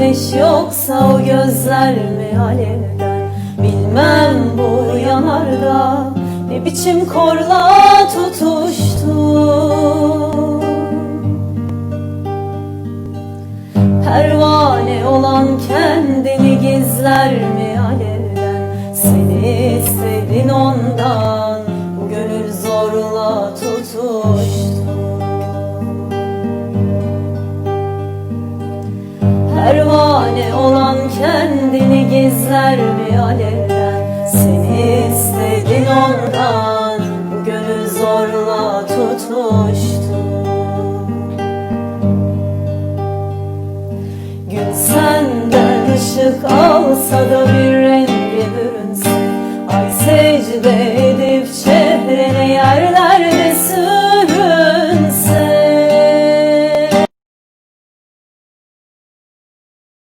ateş yoksa o gözler mi alevden Bilmem bu yanarda ne biçim korla tutuştu Pervane olan kendini gizler mi alevden Seni istedin ondan bu gönül zorla tutuştu Pervane olan kendini gizler mi alevden Seni istedin ondan bu gönül zorla tutuştu Gün senden ışık alsa da bir renge bürünse Ay secde